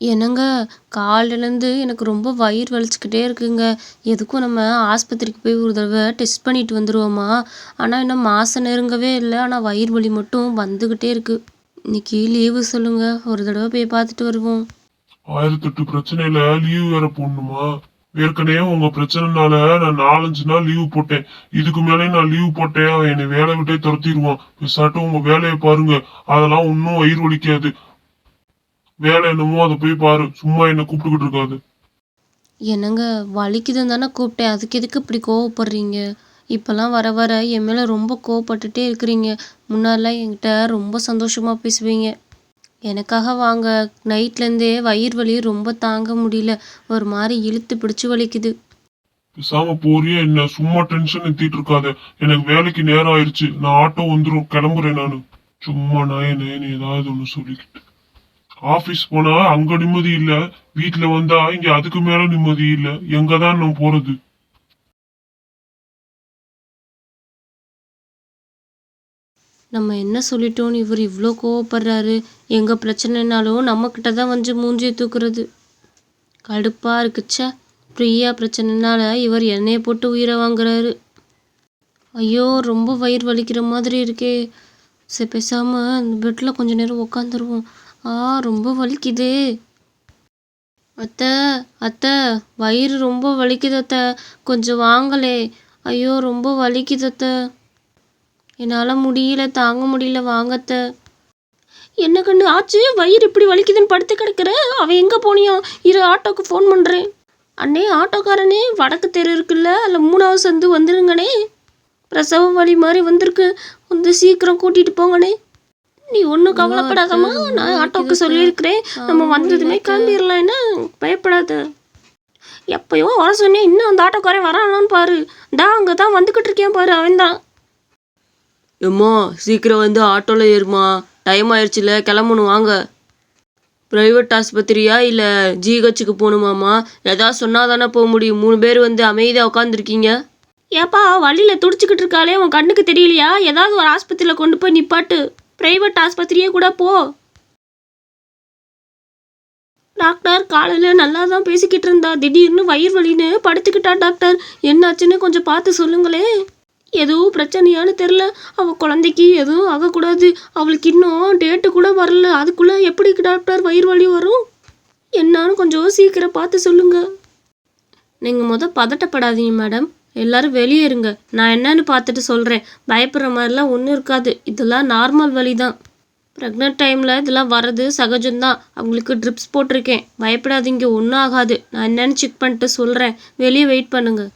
என்னங்க காலையிலேருந்து எனக்கு ரொம்ப வயிறு வலிச்சுக்கிட்டே இருக்குங்க. எதுக்கும் நம்ம ஆஸ்பத்திரிக்கு போய் ஒரு தடவை டெஸ்ட் பண்ணிட்டு வந்துடுவோமா ஆனால் இன்னும் மாதம் நெருங்கவே இல்லை. ஆனால் வயிறு வலி மட்டும் வந்துக்கிட்டே இருக்கு. இன்னைக்கு லீவு சொல்லுங்க. ஒரு தடவை போய் பார்த்துட்டு வருவோம். ஆயிரத்தெட்டு பிரச்சனையில லீவ் வேற போடணுமா? ஏற்கனவே உங்க பிரச்சனைனால நான் நாலஞ்சு நாள் லீவ் போட்டேன். இதுக்கு மேலே நான் லீவ் போட்டேன். அவன் என்னை வேலை விட்டே துரத்திடுவான். பெசாட்டும் உங்க வேலையை பாருங்க. அதெல்லாம் ஒன்றும் வயிறு வலிக்காது. வேலை என்னமோ அதை போய் பாரு. சும்மா என்ன கூப்பிட்டுக்கிட்டு இருக்காது. என்னங்க வலிக்குதுன்னு தானே கூப்பிட்டேன். அதுக்கு எதுக்கு இப்படி கோவப்படுறீங்க? இப்போல்லாம் வர வர என் மேலே ரொம்ப கோவப்பட்டுட்டே இருக்கிறீங்க. முன்னாடிலாம் என்கிட்ட ரொம்ப சந்தோஷமாக பேசுவீங்க. எனக்காக வாங்க. நைட்லேருந்தே வயிறு வலி ரொம்ப தாங்க முடியல. ஒரு மாதிரி இழுத்து பிடிச்சு வலிக்குது. பேசாம போறியே என்ன? சும்மா டென்ஷன் ஏத்திட்டு இருக்காத. எனக்கு வேலைக்கு நேரம் ஆயிடுச்சு நான் ஆட்டோ வந்துரும். கிளம்புறேன் நானு. சும்மா நயன்னு ஏதாவது ஒண்ணு சொல்லிக்கிட்டு. ஆபீஸ் போனா அங்க நிம்மதி இல்ல வீட்டுல வந்தா இங்க அதுக்கு மேல நிம்மதி இல்ல எங்கதான் நான் போறது? நம்ம என்ன சொல்லிட்டோம்னு இவர் இவ்வளோ கோவப்படுறாரு. எங்கள் பிரச்சனைனாலும் நம்மக்கிட்ட தான் வந்து மூஞ்சியை தூக்குறது. கடுப்பாக இருக்குச்சா. பிரியா பிரச்சனைனால இவர் எண்ணெயை போட்டு உயிரை வாங்குறாரு. ஐயோ ரொம்ப வயிறு வலிக்கிற மாதிரி இருக்கே. சரி பேசாமல் அந்த பெட்டில் கொஞ்ச நேரம் உக்காந்துருவோம். ஆ ரொம்ப வலிக்குதே. அத்தை அத்தை வயிறு ரொம்ப வலிக்குது அத்தை. கொஞ்சம் வாங்களே. ஐயோ ரொம்ப வலிக்குது அத்தை. என்னால் முடியல தாங்க முடியல. வாங்கத்த என்ன கண்ணு ஆச்சு? வயிறு இப்படி வலிக்குதுன்னு படுத்து கிடக்குற? அவன் எங்கே போனியா? இரு ஆட்டோக்கு ஃபோன் பண்ணுறேன் அண்ணே ஆட்டோக்காரனே வடக்கு தெரு இருக்குல்ல அதில் மூணாவது சந்து வந்துருங்கண்ணே. பிரசவ வலி மாதிரி வந்திருக்கு. வந்து சீக்கிரம் கூட்டிகிட்டு போங்கண்ணே. நீ ஒன்றும் கவலைப்படாதம்மா நான் ஆட்டோக்கு சொல்லியிருக்கிறேன். நம்ம வந்ததுமே கிளம்பிடலாம் என்ன? பயப்படாத. எப்பயோ வர சொன்னேன் இன்னும் அந்த ஆட்டோக்காரன் வரானான்னு பாரு. டா அங்கே தான் வந்துக்கிட்டு இருக்கேன் பாரு அவன் தான் எம்மா சீக்கிரம் வந்து ஆட்டோவில் ஏறுமா டைம் ஆயிடுச்சுல கிளம்பணும் வாங்க. ப்ரைவேட் ஆஸ்பத்திரியா இல்லை ஜிஹெச்சுக்கு போகணுமாம்மா? ஏதாவது சொன்னால் தானே போக முடியும். மூணு பேர் வந்து அமைதியாக உட்காந்துருக்கீங்க ஏப்பா வழியில் துடிச்சுக்கிட்டு இருக்காளே உன் கண்ணுக்கு தெரியலையா? ஏதாவது ஒரு ஆஸ்பத்திரியில் கொண்டு போய் நிப்பாட்டு. பிரைவேட் ஆஸ்பத்திரியே கூட போ. டாக்டர் காலையில் நல்லா தான் பேசிக்கிட்டு இருந்தா. திடீர்னு வயிறு வலின்னு படுத்துக்கிட்டா டாக்டர். என்னாச்சுன்னு கொஞ்சம் பார்த்து சொல்லுங்களே. எதுவும் பிரச்சனையான்னு தெரில அவள் குழந்தைக்கு எதுவும் ஆகக்கூடாது. அவளுக்கு இன்னும் டேட்டு கூட வரல. அதுக்குள்ளே எப்படி டாக்டர் வயிறு வலி வரும்? என்னான்னு கொஞ்சம் சீக்கிரம் பார்த்து சொல்லுங்க. நீங்கள் முத பதட்டப்படாதீங்க மேடம் எல்லாரும் வெளியே இருங்க. நான் என்னன்னு பார்த்துட்டு சொல்கிறேன் பயப்படுற மாதிரிலாம் ஒன்றும் இருக்காது. இதெல்லாம் நார்மல் வழி தான் ப்ரெக்னென்ட் டைமில் இதெல்லாம் வர்றது சகஜம்தான். அவங்களுக்கு ட்ரிப்ஸ் போட்டிருக்கேன். பயப்படாதீங்க. ஒன்றும் ஆகாது. நான் என்னன்னு செக் பண்ணிட்டு சொல்கிறேன் வெளியே வெயிட் பண்ணுங்கள்